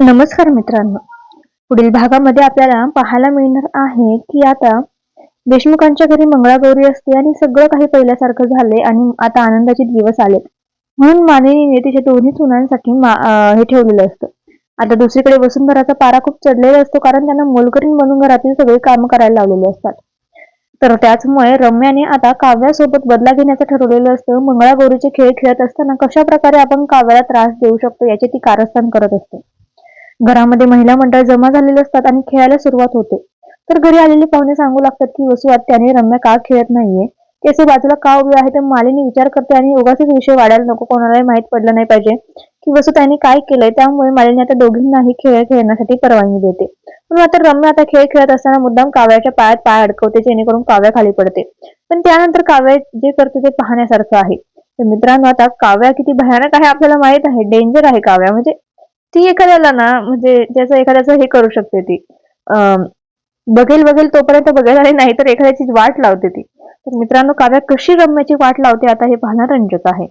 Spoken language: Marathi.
नमस्कार मित्रांनो. पुढील भागामध्ये आपल्याला पाहायला मिळणार आहे की आता देशमुखांच्या घरी मंगळागौरी असते आणि सगळं काही पहिल्यासारखं झाले आणि आता आनंदाचे दिवस आलेत. म्हणून मानिनीने तिच्या दोन्ही सुनांसाठी हे ठेवलेलं असतं. आता दुसरीकडे वसुंधराचा पारा खूप चढलेला असतो कारण त्यांना मोलकरीण बनून घरातील सगळे काम करायला लावलेले असतात. तर त्याचमुळे रम्याने आता काव्यासोबत बदला घेण्याचं ठरवलेलं असतं. मंगळागौरीचे खेळ खेळत असताना कशा प्रकारे आपण काव्याला त्रास देऊ शकतो याचे ती कारस्थान करत असते. घरामध्ये महिला मंडळ जमा झालेले असतात आणि खेळायला सुरुवात होते. तर घरी आलेले पाहुणे सांगू लागतात की वसू त्याने रम्या का खेळत नाहीये? त्याचे बाजूला का उभे आहे? तर मालिनी विचार करते आणि उगाच विषय वाढायला नको कोणालाही माहीत पडलं नाही पाहिजे. की वसू त्याने काय केलंय? त्यामुळे मालिनी आता दोघींनाही खेळ खेळण्यासाठी परवानगी देते. पण आता रम्या आता खेळ खेळत असताना मुद्दाम काव्याच्या पायात पाय अडकवते जेणेकरून काव्या खाली पडते. पण त्यानंतर काव्या जे करते ते पाहण्यासारखं आहे. तर मित्रांनो आता काव्या किती भयानक आहे आपल्याला माहीत आहे. डेंजर आहे काव्या. म्हणजे ती एखाद्याला ना म्हणजे ज्याचं एखाद्याचं हे करू शकते ती. बघेल बघेल तोपर्यंत बघेल आणि नाहीतर एखाद्याची वाट लावते ती. तर मित्रांनो काव्या कशी रम्याची वाट लावते आता हे पाहणं रंजक आहे.